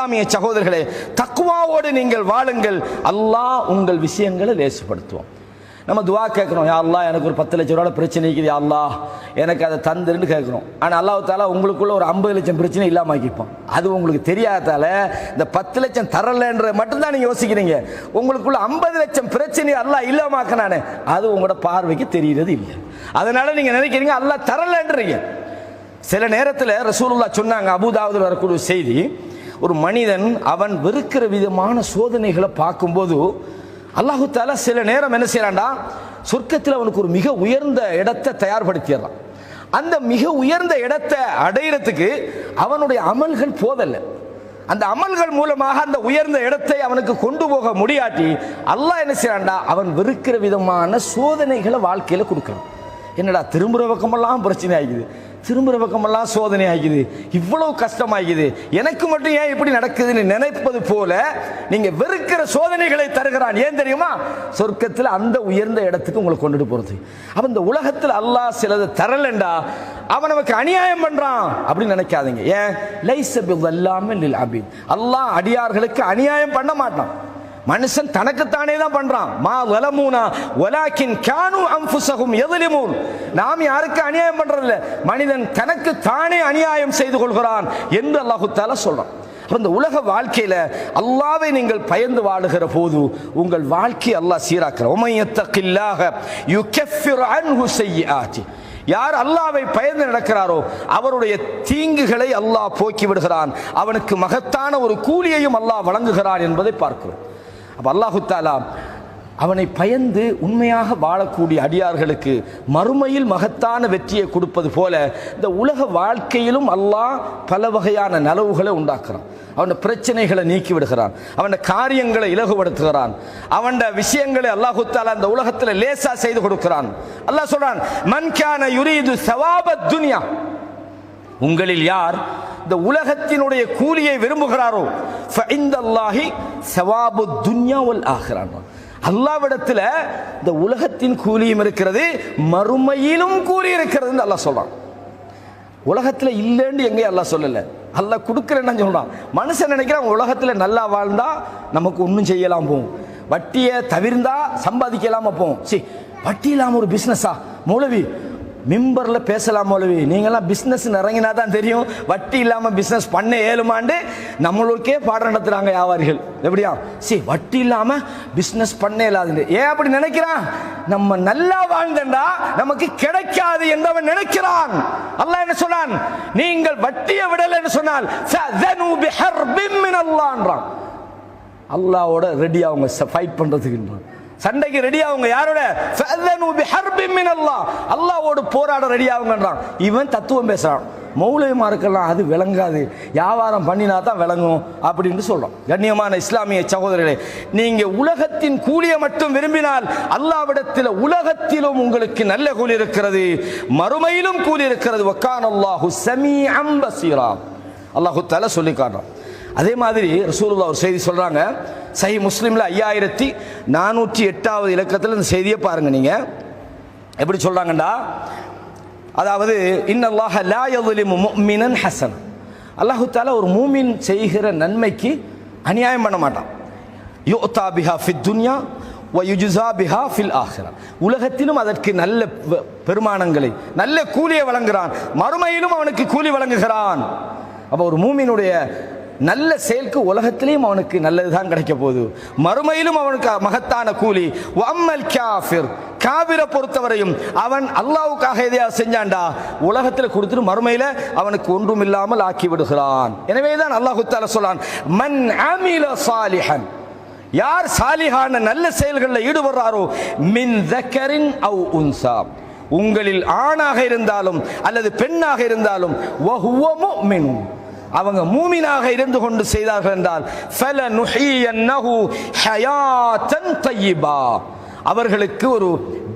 இஸ்லாமிய சகோதரர்களே தக்குவாவோடு நீங்கள் வாழுங்கள். அல்லாஹ் உங்கள் விஷயங்களை லேசுப்படுத்துவோம் நம்ம துவா கேட்குறோம் யா எனக்கு ஒரு பத்து லட்சம் ரூபாய் பிரச்சனை இருக்குது யா எனக்கு அதை தந்துருன்னு கேட்குறோம். ஆனால் அல்லாஹ் தாலா உங்களுக்குள்ள ஒரு ஐம்பது லட்சம் பிரச்சனை இல்லாமல் ஆக்கிப்போம் அது உங்களுக்கு தெரியாதால இந்த பத்து லட்சம் தரலன்ற மட்டும்தான் நீங்கள் யோசிக்கிறீங்க. உங்களுக்குள்ள ஐம்பது லட்சம் பிரச்சனை அல்லாஹ் இல்லாமாக்கினானே அது உங்களோட பார்வைக்கு தெரிகிறது இல்லை. அதனால நீங்கள் நினைக்கிறீங்க அல்லாஹ் தரலன்றீங்க. சில நேரத்தில் ரசூலுல்லா சொன்னாங்க அபுதாவது வரக்கூடிய செய்தி ஒரு மனிதன் அவன் வெறுக்கிற விதமான சோதனைகளை பார்க்கும்போது அல்லாஹு தாலா சில நேரம் என்ன செய்யறான்டா சொர்க்கத்தில் அவனுக்கு ஒரு மிக உயர்ந்த இடத்தை தயார்படுத்திடுறான். அந்த மிக உயர்ந்த இடத்தை அடையிறதுக்கு அவனுடைய அமல்கள் போதல்ல. அந்த அமல்கள் மூலமாக அந்த உயர்ந்த இடத்தை அவனுக்கு கொண்டு போக முடியாட்டி அல்லாஹ் என்ன செய்யறான்டா அவன் வெறுக்கிற விதமான சோதனைகளை வாழ்க்கையில் கொடுக்கணும் என்னடா திரும்புற பக்கமெல்லாம் பிரச்சனை ஆகிக்குது. திரும்புற பக்கமெல்லாம் சோதனை ஆகிக்குது இவ்வளவு கஷ்டமாகிக்குது எனக்கு மட்டும் ஏன் இப்படி நடக்குதுன்னு நினைப்பது போல நீங்க வெறுக்கிற சோதனைகளை தருகிறான். ஏன் தெரியுமா? சொர்க்கத்தில் அந்த உயர்ந்த இடத்துக்கு உங்களை கொண்டுட்டு போறது. அப்ப இந்த உலகத்தில் அல்லாஹ் சிலது தரலண்டா? அவன் நமக்கு அநியாயம் பண்றான். அப்படின்னு நினைக்காதீங்க. ஏன்? லைசபி அல்லாமல் அபின் அல்லாஹ் அடியார்களுக்கு அநியாயம் பண்ண மாட்டான். மனுஷன் தனக்குத்தானே தான் பண்றான். மா வலமூனா வலாக்கின் கேனு அம்புசகும் எதிலிமூன். நாம் யாருக்கு அநியாயம் பண்றதில்ல. மனிதன் தனக்கு தானே அநியாயம் செய்து கொள்கிறான் என்று அல்லாஹு தாலா சொல்றான். இந்த உலக வாழ்க்கையில அல்லாவை நீங்கள் பயந்து வாழுகிற போது உங்கள் வாழ்க்கை அல்லாஹ் சீராக்குற. உமையத்தக்கில்லாக யுகஃபிர் அன்ஹு செய்யாத்தி யார் அல்லாவை பயந்து நடக்கிறாரோ அவருடைய தீங்குகளை அல்லாஹ் போக்கி விடுகிறான். அவனுக்கு மகத்தான ஒரு கூலியையும் அல்லாஹ் வழங்குகிறான் என்பதை பார்க்கிறோம். அப்போ அல்லாஹு தாலா அவனை பயந்து உண்மையாக வாழக்கூடிய அடியார்களுக்கு மறுமையில் மகத்தான வெற்றியை கொடுப்பது போல இந்த உலக வாழ்க்கையிலும் அல்லாஹ் பல வகையான நலவுகளை உண்டாக்குறான். அவன் பிரச்சனைகளை நீக்கி விடுகிறான். அவன் காரியங்களை இலகுபடுத்துகிறான். அவன் விஷயங்களை அல்லாஹு தாலா இந்த உலகத்தில் லேசா செய்து கொடுக்கிறான். அல்லாஹ் சொல்றான் மன்கான யுரீது சவாபத் துனியா. உங்களில் யார் இந்த உலகத்தினுடைய கூலியை விரும்புகிறாரோ? ஃபைந்தல்லாஹி சவாபு துன்யாவல் ஆகிறான் அல்லாவிடத்தில் இந்த உலகத்தின் கூலியும் இருக்கிறது மறுமையிலும் கூலி இருக்கிறது அல்லாஹ் சொல்றான். உலகத்தில் இல்லைன்னு எங்கேயும் அல்லாஹ் சொல்லலை. அல்ல கொடுக்குறேன்னு சொல்கிறான் மனுஷன் நினைக்கிறான் உலகத்தில் நல்லா வாழ்ந்தா நமக்கு ஒன்றும் செய்யலாம் போகும் வட்டியை தவிர்ந்தா சம்பாதிக்கலாம் போகும் சி வட்டி இல்லாமல் ஒரு பிஸ்னஸா மூலவி மிம்பரில் பேசலாம் ஒழுவி நீங்களாம் பிஸ்னஸ் இறங்கினா தான் தெரியும். வட்டி இல்லாமல் பிஸ்னஸ் பண்ண ஏழுமாண்டு நம்மளுக்கே பாடம் நடத்துகிறாங்க வியாபாரிகள். எப்படியா? சரி வட்டி இல்லாமல் பிஸ்னஸ் பண்ண இயலாது ஏன் அப்படி நினைக்கிறான்? நம்ம நல்லா வாழ்ந்தண்டா நமக்கு கிடைக்காது என்றவன் நினைக்கிறான். அல்லாஹ் என்ன சொன்னான்? நீங்கள் வட்டியை விடலை என்று சொன்னால் அல்லான்றான் அல்லாவோட ரெடி அவங்க ஃபைட் பண்ணுறதுக்குன்றான் சண்டைக்கு ரெடி ஆகுங்க யாரோட அல்லாவோடு போராட ரெடி ஆகுங்கன்றான் இவன் தத்துவம் பேசுறான். மௌலவிமாருக்கெல்லாம் அது விளங்காது. வியாபாரம் பண்ணினா தான் விளங்கும் அப்படின்னு சொல்றோம். கண்ணியமான இஸ்லாமிய சகோதரர்களே நீங்க உலகத்தின் கூலியை மட்டும் விரும்பினால் அல்லாவிடத்தில் உலகத்திலும் உங்களுக்கு நல்ல கூலி இருக்கிறது. மறுமையிலும் கூலி இருக்கிறது. வக்கான் அல்லாஹு சமீஅம் அம்பசீரா அல்லாஹு தலை சொல்லி காட்டுறான். அதே மாதிரி ரசூலுல்லா ஒரு செய்தி சொல்கிறாங்க சஹி முஸ்லீமில் ஐயாயிரத்தி நானூற்றி எட்டாவது இலக்கத்தில் இந்த செய்தியை பாருங்கள் நீங்கள் எப்படி சொல்கிறாங்கண்டா அதாவது இன்னல்லாஹ லா யதுலிமு முஃமினன் ஹசன். அல்லாஹு தாலா ஒரு மூமின் செய்கிற நன்மைக்கு அநியாயம் பண்ண மாட்டான். யோத்தா பிஹா ஃபித் துன்யா வயுஜுசா பிஹா ஃபில் ஆகிறான் உலகத்திலும் அதற்கு நல்ல பெருமானங்களை நல்ல கூலியை வழங்குகிறான் மறுமையிலும் அவனுக்கு கூலி வழங்குகிறான். அப்போ ஒரு மூமினுடைய நல்ல செயலுக்கு உலகத்திலையும் அவனுக்கு நல்லதுதான் கிடைக்க போகுது. மறுமையிலும் அவனுக்கு மகத்தான கூலி. வம்மல் காஃபிர். காவிரை பொறுத்தவரையும் அவன் அல்லாவுக்காக எதையாவது செஞ்சான்டா? உலகத்தில் கொடுத்துட்டு மறுமையில் அவனுக்கு ஒன்றும் இல்லாமல் ஆக்கி விடுகிறான் எனவே தான் அல்லாஹு தாலா சொல்லான் மன் அமில சாலிஹன். யார் சாலிஹான நல்ல செயல்களில் ஈடுபடுறாரோ? மின் தக்கரின் அவ் உன்சா. உங்களில் ஆணாக இருந்தாலும் அல்லது பெண்ணாக இருந்தாலும் வஹுவ முஃமினுன். அவங்க மூமினாக இருந்து கொண்டு செய்தார்கள் என்றால் ஃபலனுஹியன்னஹு ஹயாத்தன் தய்யிபா. அவர்களுக்கு ஒரு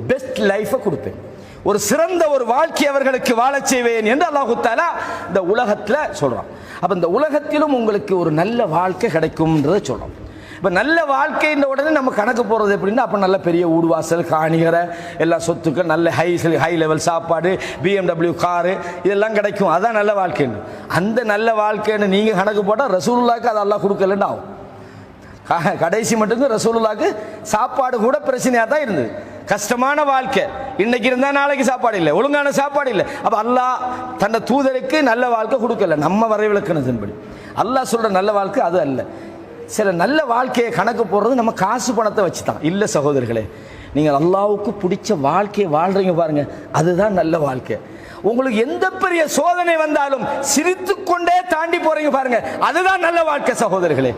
பெஸ்ட் லைஃபை கொடுப்பேன். ஒரு சிறந்த ஒரு வாழ்க்கை அவர்களுக்கு வாழச் செய்வேன் என்று அல்லாஹு தாலா இந்த உலகத்தில் சொல்கிறான் அப்போ இந்த உலகத்திலும் உங்களுக்கு ஒரு நல்ல வாழ்க்கை கிடைக்கும்ன்றதை சொல்கிறோம் இப்போ நல்ல வாழ்க்கைன்ற உடனே நம்ம கணக்கு போடுறது எப்படின்னா அப்போ நல்ல பெரிய ஊடுவாசல் காணிகரை எல்லா சொத்துக்கள் நல்ல ஹை ஹை லெவல் சாப்பாடு பிஎம்டபிள்யூ காரு இதெல்லாம் கிடைக்கும். அதான் நல்ல வாழ்க்கைன்னு. அந்த நல்ல வாழ்க்கைன்னு நீங்கள் கணக்கு போட்டால் ரசூலுல்லாக்கு அது எல்லாம் கொடுக்கலன்னு ஆகும். கடைசி மட்டும்தான் ரசூலுல்லாக்கு சாப்பாடு கூட பிரச்சனையாக தான் இருந்தது. கஷ்டமான வாழ்க்கை. இன்னைக்கு இருந்தால் நாளைக்கு சாப்பாடு இல்லை. ஒழுங்கான சாப்பாடு இல்லை. அப்போ அல்லாஹ் தன்னை தூதருக்கு நல்ல வாழ்க்கை கொடுக்கல. நம்ம வரைவிலக்கணத்தின்படி அல்லாஹ் சொல்கிற நல்ல வாழ்க்கை அது அல்ல. சில நல்ல வாழ்க்கையை கணக்கு போடுறது நம்ம காசு பணத்தை வச்சு தான் இல்லை சகோதரர்களே நீங்கள் அல்லாவுக்கு பிடிச்ச வாழ்க்கையை வாழ்கிறீங்க பாருங்கள் அதுதான் நல்ல வாழ்க்கை. உங்களுக்கு எந்த பெரிய சோதனை வந்தாலும் சிரித்து கொண்டே தாண்டி போறீங்க பாருங்க. அதுதான் நல்ல வாழ்க்கை சகோதரர்களே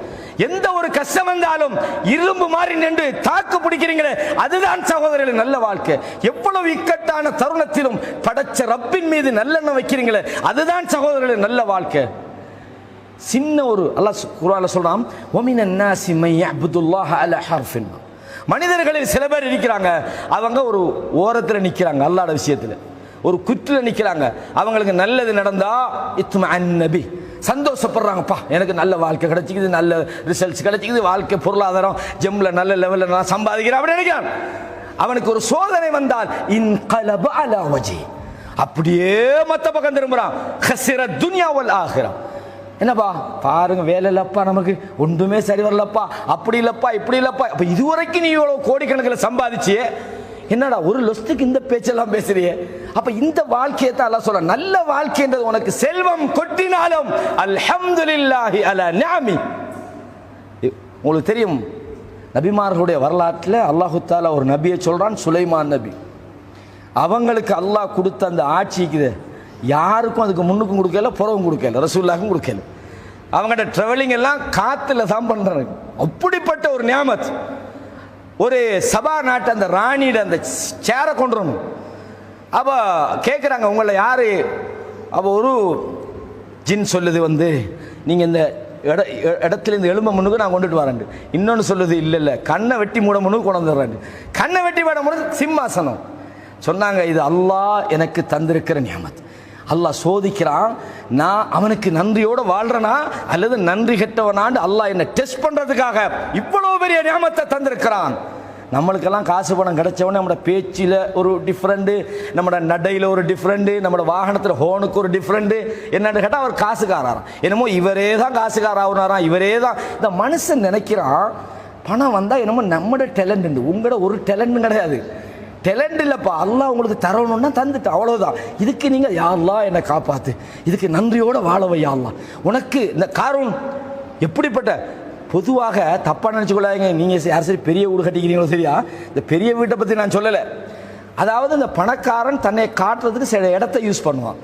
எந்த ஒரு கஷ்டம் வந்தாலும் இரும்பு மாறி நின்று தாக்கு பிடிக்கிறீங்களே அதுதான் சகோதரர்களே நல்ல வாழ்க்கை. எவ்வளவு இக்கட்டான தருணத்திலும் படைச்ச ரப்பின் மீது நல்லெண்ணம் வைக்கிறீங்களே அதுதான் சகோதரர்களே நல்ல வாழ்க்கை. சின்ன ஒரு அல்லாஹ் குரால சொல்றான் ஒமின் நாசி மை அப்துல்லாஹ் அல ஹர்ஃபின். மனிதர்களில் சில பேர் இருக்கிறாங்க அவங்க ஒரு ஓரத்தில் நிற்கிறாங்க அல்லாட விஷயத்தில். ஒரு குற்றில் நிற்கிறாங்க அவங்களுக்கு நல்லது நடந்தா இத்தும அந்நபி சந்தோஷப்படுறாங்கப்பா எனக்கு நல்ல வாழ்க்கை கிடைச்சிக்குது நல்ல ரிசல்ட்ஸ் கிடைச்சிக்குது வாழ்க்கை பொருளாதாரம் ஜெம்மில் நல்ல லெவலில் நான் சம்பாதிக்கிறேன் அப்படி நினைக்கிறான். அவனுக்கு ஒரு சோதனை வந்தால் இன் கலப அலா அப்படியே மற்ற பக்கம் திரும்புகிறான் துன்யாவல் ஆகிறான் என்னப்பா? பாருங்க வேலை இல்லப்பா நமக்கு. ஒன்றுமே சரி வரலப்பா. அப்படி இல்லப்பா இப்படி இல்லப்பா. அப்ப இதுவரைக்கும் நீ இவ்வளவு கோடிக்கணக்கில் சம்பாதிச்சியே? என்னடா ஒரு லொஸ்துக்கு இந்த பேச்செல்லாம் பேசுறியே? அப்ப இந்த வாழ்க்கையை தான் அல்ல சொல்ல நல்ல வாழ்க்கைன்றது உனக்கு செல்வம் கொட்டினாலும் அல்ஹம்துலில்லாஹி அல நியாமி உங்களுக்கு தெரியும் நபிமார்களுடைய வரலாற்றில் அல்லாஹு தாலா ஒரு நபியை சொல்கிறான் சுலைமான் நபி. அவங்களுக்கு அல்லாஹ் கொடுத்த அந்த ஆட்சிக்குது யாருக்கும் அதுக்கு முன்னுக்கும் கொடுக்கல புறவும் கொடுக்கல ரசூல்லாக்கும் கொடுக்கல. அவங்கள்ட்ட ட்ராவலிங் எல்லாம் காற்றுல தான் பண்ணுறாங்க அப்படிப்பட்ட ஒரு நியாமத். ஒரு சபா நாட்டு அந்த ராணியிட அந்த சேரை கொண்டு வரணும். அவ கேட்குறாங்க உங்களை யார்? அப்போ ஒரு ஜின் சொல்லுது வந்து நீங்கள் இந்த இட இடத்துலேருந்து இடத்துல இந்த எலும்பை முன்னுக்கு நான் கொண்டுட்டு வரேன் இன்னொன்று சொல்லுது இல்லை இல்லை கண்ணை வெட்டி மூட முன்னுக்கு கொண்டு வந்துடுறேன் கண்ணை வெட்டி மூட முன்னு சிம்மாசனம். சொன்னாங்க இது அல்லாஹ் எனக்கு தந்திருக்கிற நியமத்து அல்லாஹ் சோதிக்கிறான் நான் அவனுக்கு நன்றியோடு வாழ்றனா? அல்லது நன்றி கெட்டவனாண்டு அல்லாஹ் என்னை டெஸ்ட் பண்ணுறதுக்காக இவ்வளோ பெரிய நியமத்தை தந்திருக்கிறான்? நம்மளுக்கெல்லாம் காசு பணம் கிடைச்சவொடனே நம்மளோட பேச்சில் ஒரு டிஃப்ரெண்ட்டு நம்மளோட நடையில் ஒரு டிஃப்ரெண்ட்டு நம்மளோட வாகனத்தில் ஹோனுக்கு ஒரு டிஃப்ரெண்ட்டு என்னன்னு கேட்டால் அவர் காசுக்காராராம் என்னமோ இவரே தான் காசுக்காராகுனாராம் இவரே தான். இந்த மனுஷன் நினைக்கிறான் பணம் வந்தால் என்னமோ நம்மளோட டேலண்ட் உண்டு. உங்களோட ஒரு டேலண்ட்டும் கிடையாது. டேலண்ட் இல்லைப்பா. அல்லா உங்களுக்கு தரணும்னா தந்துட்டு அவ்வளோதான் இதுக்கு நீங்கள் யாருலாம் என்னை காப்பாத்து. இதுக்கு நன்றியோட வாழவை உனக்கு இந்த காரணம் எப்படிப்பட்ட பொதுவாக தப்பாக நினச்சிக்கொள்ளாதீங்க. நீங்கள் யார் சரி பெரிய வீடு கட்டிக்கிறீங்களோ சரியா இந்த பெரிய வீட்டை பற்றி நான் சொல்லலை. அதாவது இந்த பணக்காரன் தன்னை காட்டுறதுக்கு சில இடத்த யூஸ் பண்ணுவான்.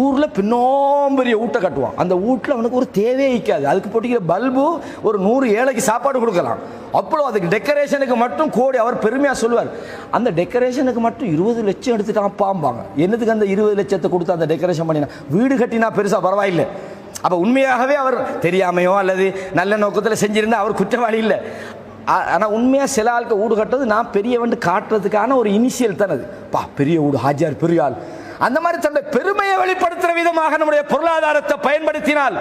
ஊரில் பின்னோம் பெரிய வீட்டை கட்டுவான். அந்த வீட்டில் அவனுக்கு ஒரு தேவையே இருக்காது அதுக்கு போட்டிக்கிற பல்பு ஒரு நூறு ஏழைக்கு சாப்பாடு கொடுக்கலாம். அப்புறம் அதுக்கு டெக்கரேஷனுக்கு மட்டும் கோடி அவர் பெருமையாக சொல்லுவார். அந்த டெக்கரேஷனுக்கு மட்டும் இருபது லட்சம் எடுத்துட்டான் பாம்பாங்க என்னதுக்கு அந்த இருபது லட்சத்தை கொடுத்து அந்த டெக்கரேஷன் பண்ணினா? வீடு கட்டினா பெருசாக பரவாயில்லை. அப்போ உண்மையாகவே அவர் தெரியாமையோ அல்லது நல்ல நோக்கத்தில் செஞ்சிருந்தா அவர் குற்றவாளி இல்லை. ஆனால் உண்மையாக சில ஆளுக்கு வீடு கட்டுறது நான் பெரியவன் காட்டுறதுக்கான ஒரு இனிஷியல் தானே அது பா பெரிய வீடு ஹாஜியார் பெரிய ஆள் அந்த மாதிரி தன்னுடைய பெருமையை வெளிப்படுத்துகிற விதமாக நம்முடைய பொருளாதாரத்தை பயன்படுத்தினால்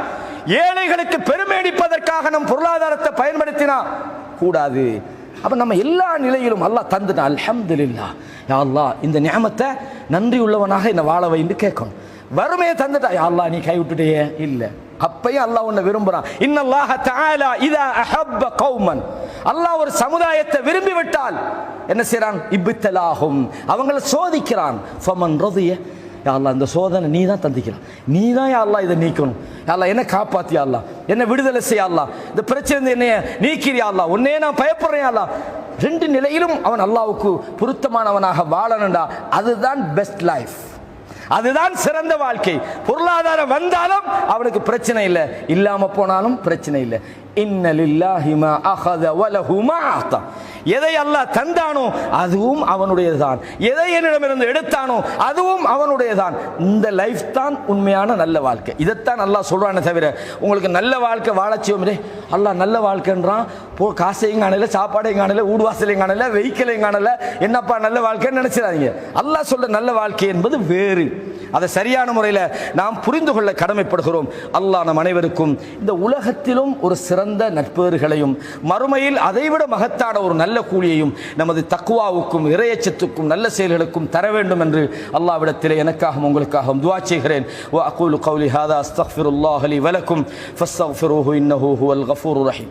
ஏழைகளுக்கு பெருமை அடிப்பதற்காக நம் பொருளாதாரத்தை பயன்படுத்தினா கூடாது. அப்போ நம்ம எல்லா நிலையிலும் அல்லாஹ் தந்துட்டான் அல்ஹம்துலில்லாஹ். யா அல்லாஹ் இந்த நியமத்தை நன்றி உள்ளவனாக என்னை வாழ வைன்னு கேட்கணும். வறுமையை தந்துட்டா யா நீ கைவிட்டுட்டேயே இல்லை இல்ல. அப்பயும் அல்லாஹ் உன்னை விரும்புறான். இன்னல்லாஹ தஆலா இதா அஹப்ப கௌமன். அல்லாஹ் ஒரு சமுதாயத்தை விரும்பி விட்டால் என்ன செய்கிறான் இப்பித்தலாகும் அவங்கள சோதிக்கிறான். ஃபமன் ரதிய யா இந்த சோதனை நீ தான் தந்திக்கிறான். நீ தான் யா இதை நீக்கணும். யா என்ன காப்பாத்தியா என்ன விடுதலை செய்ய இந்த பிரச்சனை என்னைய நீக்கிறியா உன்னே நான் பயப்படுறேன் யா ரெண்டு நிலையிலும் அவன் அல்லாவுக்கு பொருத்தமானவனாக வாழணும்டா. அதுதான் பெஸ்ட் லைஃப் அதுதான் சிறந்த வாழ்க்கை. பொருளாதாரம் வந்தாலும் அவனுக்கு பிரச்சனை இல்லை. இல்லாம போனாலும் பிரச்சனை இல்லை. இன்னலில்லாஹிமா அஹத வலஹுமா எதை அல்லாஹ் தந்தானோ அதுவும் அவனுடையதான் எதை என்னிடமிருந்து எடுத்தானோ அதுவும் அவனுடையதான் இந்த லைஃப் தான் உண்மையான நல்ல வாழ்க்கை. இதைத்தான் நல்லா சொல்றானே தவிர உங்களுக்கு நல்ல வாழ்க்கை வாழச்சியோமே அல்லாஹ் நல்ல வாழ்க்கைன்றான். போ காசையும் காணலை சாப்பாடையும் காணல ஊடுவாசலையும் காணல வெஹிக்கிளையும் காணலை. என்னப்பா நல்ல வாழ்க்கைன்னு நினைச்சிடாதீங்க. அல்லாஹ் சொல்ற நல்ல வாழ்க்கை என்பது வேறு. அதை சரியான முறையில் நாம் புரிந்து கொள்ள கடமைப்படுகிறோம் அல்லாஹ் நம் அனைவருக்கும் இந்த உலகத்திலும் ஒரு சிறந்த நட்பேறுகளையும் மறுமையில் அதைவிட மகத்தான ஒரு நல்ல கூலியையும் நமது தக்குவாவுக்கும் இறையச்சத்துக்கும் நல்ல செயல்களுக்கும் தர வேண்டும் என்று அல்லாவிடத்திலே எனக்காகவும் உங்களுக்காகவும் துவா செய்கிறேன் وأقول قولي هذا أستغفر الله لي ولكم فاستغفروه إنه هو الغفور الرحيم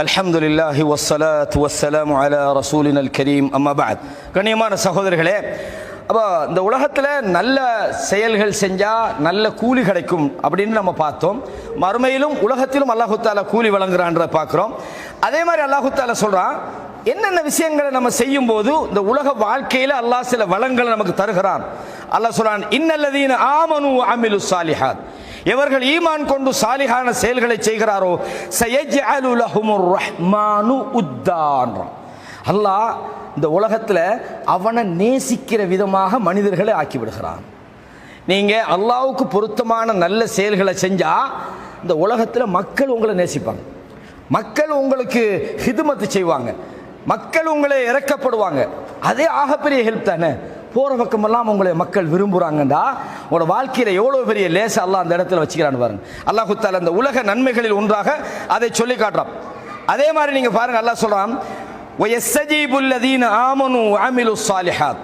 அல்ஹம்துலில்லாஹி வஸ்ஸலாத் வஸ்ஸலாம் அலா ரசூலின் அல் கரீம். அம்மா பாத் கண்ணியமான சகோதரர்களே அப்போ இந்த உலகத்தில் நல்ல செயல்கள் செஞ்சால் நல்ல கூலி கிடைக்கும் அப்படின்னு நம்ம பார்த்தோம். மறுமையிலும் உலகத்திலும் அல்லாஹுத்தால கூலி வழங்குறான்ற பார்க்குறோம். அதே மாதிரி அல்லாஹுத்தால சொல்கிறான் என்னென்ன விஷயங்களை நம்ம செய்யும் போது இந்த உலக வாழ்க்கையில் அல்லாஹ் சில வளங்களை நமக்கு தருகிறான். அல்லாஹ் சொல்கிறான் இன்னல்லதீன ஆமனு அமிலு சாலிஹாத் எவர்கள் ஈமான் கொண்டு சாலிகான செயல்களை செய்கிறாரோ சயஜ்அலு ரஹ்மானு உத்தான். அல்லாஹ் இந்த உலகத்தில் அவனை நேசிக்கிற விதமாக மனிதர்களை ஆக்கிவிடுகிறான். நீங்கள் அல்லாவுக்கு பொருத்தமான நல்ல செயல்களை செஞ்சால் இந்த உலகத்தில் மக்கள் உங்களை நேசிப்பாங்க. மக்கள் உங்களுக்கு ஹிதுமத்து செய்வாங்க. மக்கள் உங்களை இறக்கப்படுவாங்க. அதே ஆகப்பெரிய ஹெல்ப் தானே? போகிற பக்கமெல்லாம் உங்களை மக்கள் விரும்புகிறாங்கண்டா உங்களோட வாழ்க்கையில் எவ்வளோ பெரிய லேச அல்லா அந்த இடத்துல வச்சுக்கிறான்னு பாருங்க. அல்லாஹுத்தால் அந்த உலக நன்மைகளில் ஒன்றாக அதை சொல்லி காட்டுறான். அதே மாதிரி நீங்கள் பாருங்கள் அல்லா சொல்கிறான் ஆமனு ஆமிலு சாலிஹாத்